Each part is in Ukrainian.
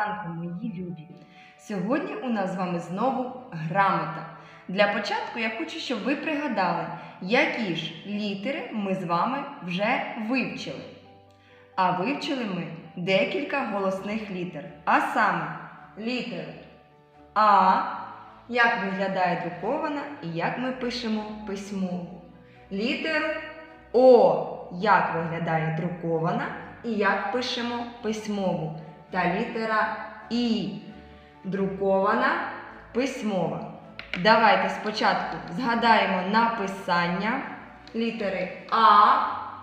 ранку, мої любі! Сьогодні у нас з вами знову грамота. Для початку я хочу, щоб ви пригадали, які ж літери ми з вами вже вивчили. А вивчили ми декілька голосних літер. А саме літеру А, як виглядає друкована і як ми пишемо письмо. Літеру О, як виглядає друкована і як пишемо письмову. Та літера І. Друкована, письмова. Давайте спочатку згадаємо написання літери А,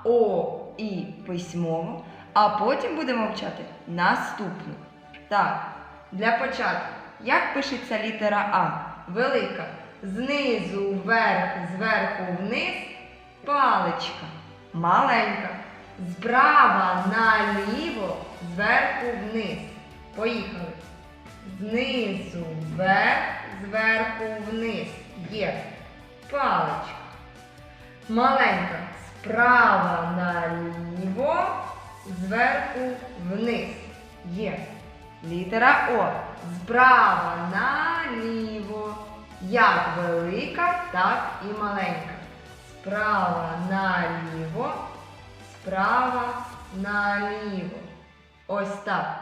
О і письмово, а потім будемо вчати наступну. Так, для початку, як пишеться літера А? Велика. Знизу вверх, зверху вниз, паличка. Маленька. Справа наліво, зверху вниз. Поїхали. Знизу вверх, зверху вниз. Є. Паличка. Маленька. Справа наліво, зверху вниз. Є. Літера О. Справа наліво. Як велика, так і маленька. Справа наліво, справа наліво. Ось так.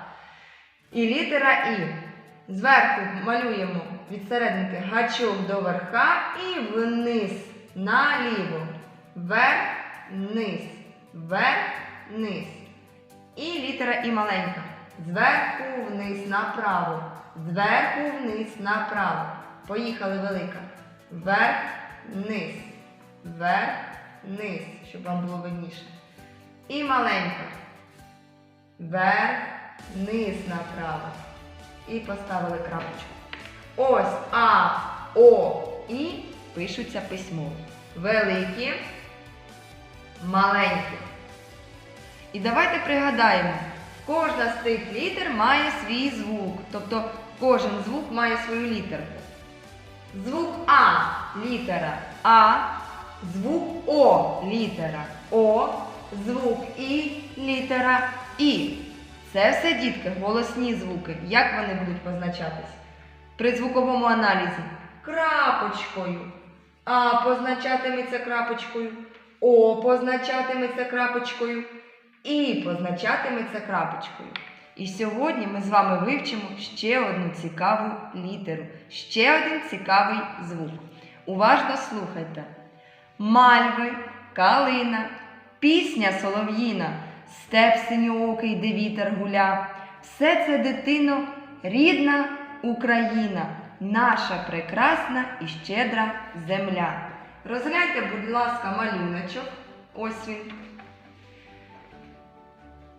І літера І. Зверху малюємо від серединки гачок до верха і вниз, наліво. Вверх, вниз, вверх, вниз. І літера І маленька. Зверху вниз направо. Зверху вниз направо. Поїхали велика. Вверх, вниз. Вверх, вниз, щоб вам було видніше. І маленька. Вверх, вниз направо. І поставили крапочку. Ось А, О і пишуться письмово. Великі, маленькі. І давайте пригадаємо, кожна з тих літер має свій звук. Тобто кожен звук має свою літерку. Звук А літера А, звук О літера О, звук І літера І. Це все, дітки, голосні звуки. Як вони будуть позначатись? При звуковому аналізі крапочкою. А позначатиметься крапочкою. О позначатиметься крапочкою. І позначатиметься крапочкою. І сьогодні ми з вами вивчимо ще одну цікаву літеру, ще один цікавий звук. Уважно слухайте. Мальви, калина, пісня солов'їна, степ синьоокий, де вітер гуля. Все це дитино, рідна Україна, наша прекрасна і щедра земля. Розгляньте, будь ласка, малюночок. Ось він.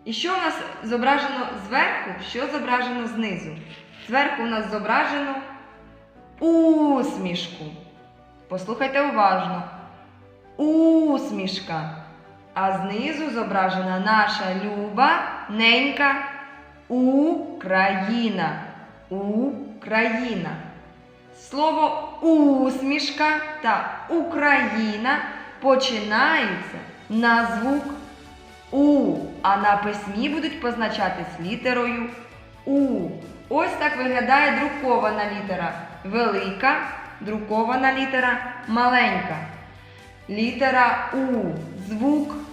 І що у нас зображено зверху, що зображено знизу? Зверху у нас зображено усмішку. Послухайте уважно. Усмішка. А знизу зображена наша люба ненька Україна. Україна. Слово усмішка та Україна починаються на звук У, а на письмі будуть позначатись літерою У. Ось так виглядає друкована літера велика, друкована літера маленька. Літера У, звук.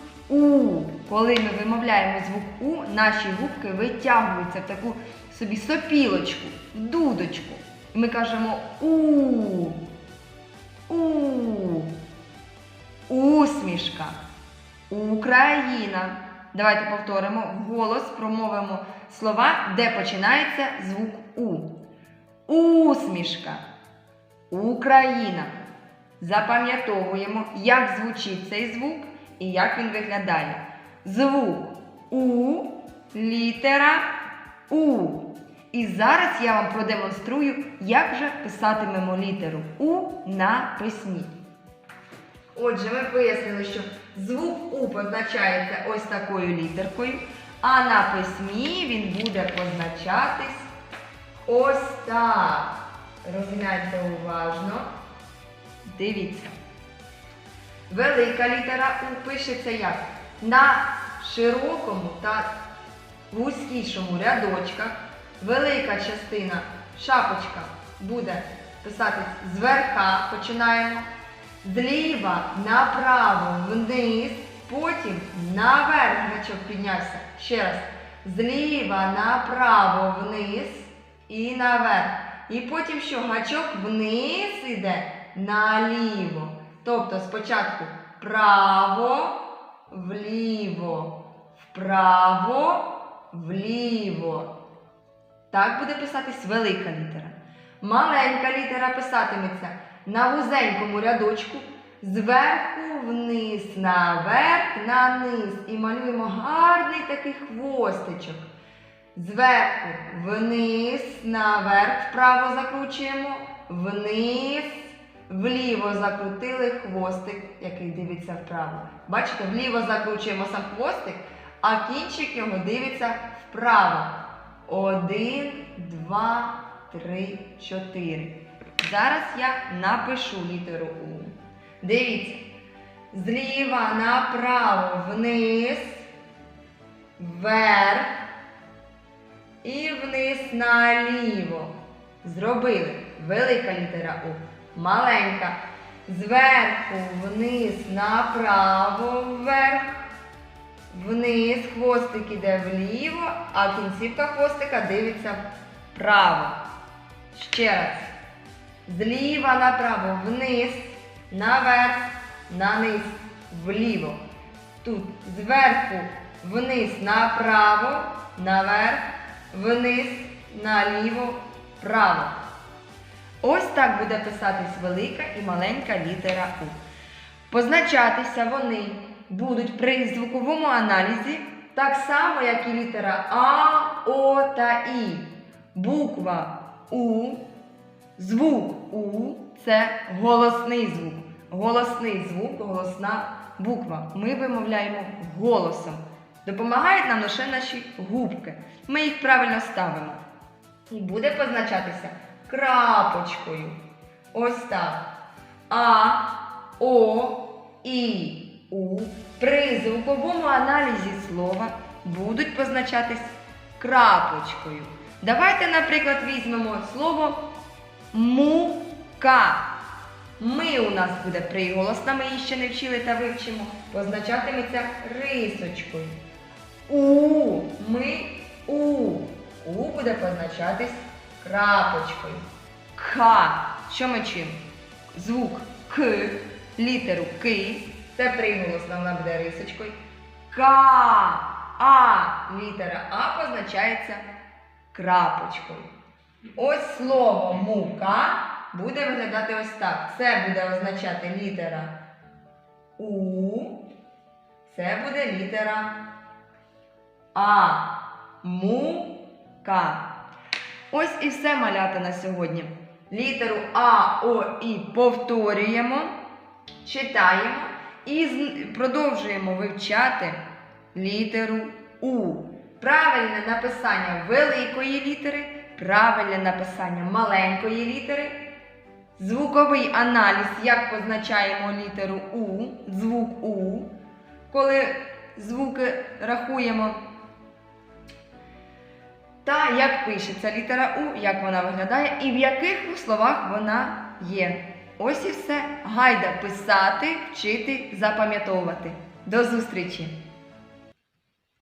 Коли ми вимовляємо звук У, наші губки витягуються в таку собі сопілочку, в дудочку. І ми кажемо У. У. Усмішка. Україна. Давайте повторимо вголос, промовимо слова, де починається звук У. Усмішка. Україна. Запам'ятовуємо, як звучить цей звук і як він виглядає. Звук У, літера У. І зараз я вам продемонструю, як же писатимемо літеру У на письмі. Отже, ми пояснили, що звук У позначається ось такою літеркою, а на письмі він буде позначатись ось так. Розгляньте уважно. Дивіться. Велика літера У пишеться як? На широкому та вузькішому рядочках велика частина шапочка буде писатись зверха, починаємо. Зліва направо вниз, потім наверх гачок піднявся. Ще раз. Зліва направо вниз і наверх. І потім що гачок вниз іде наліво. Тобто спочатку право, вліво, вправо, вліво. Так буде писатись велика літера. Маленька літера писатиметься на вузенькому рядочку зверху вниз, наверх, на низ. І малюємо гарний такий хвостичок. Зверху вниз, наверх, вправо закручуємо, вниз, вліво закрутили хвостик, який дивиться вправо. Бачите, вліво закручуємо сам хвостик, а кінчик його дивиться вправо. Один, два, три, чотири. Зараз я напишу літеру У. Дивіться. Зліва направо вниз, вверх і вниз наліво. Зробили. Велика літера У. Маленька. Зверху вниз направо, вверх. Вниз хвостик іде вліво, а кінцівка хвостика дивиться вправо. Ще раз. Зліва направо, вниз, наверх, наниз, вліво. Тут зверху вниз направо, наверх, вниз, наліво, вправо. Ось так буде писатись велика і маленька літера У. Позначатися вони будуть при звуковому аналізі так само, як і літера А, О та І. Буква У, звук У це голосний звук. Голосний звук, голосна буква. Ми вимовляємо голосом. Допомагають нам лише наші губки. Ми їх правильно ставимо. І буде позначатися крапочкою. Ось так. А, О, І, У. При звуковому аналізі слова будуть позначатись крапочкою. Давайте, наприклад, візьмемо слово мука. Ми у нас буде приголосна, ми її ще не вчили та вивчимо. Позначатиметься рисочкою. У. Ми у. У буде позначатись крапочкою. К. Що ми чуємо? Звук К, літеру К. Це приголосна, вона буде рисочкою. К. А. Літера А позначається крапочкою. Ось слово мука буде виглядати ось так. Це буде означати літера У. Це буде літера А. Мука. Ось і все малята на сьогодні. Літеру А, О, І повторюємо, читаємо і продовжуємо вивчати літеру У. Правильне написання великої літери, правильне написання маленької літери, звуковий аналіз, як позначаємо літеру У, звук У, коли звуки рахуємо. Та як пишеться літера У, як вона виглядає і в яких словах вона є. Ось і все. Гайда писати, вчити, запам'ятовувати. До зустрічі!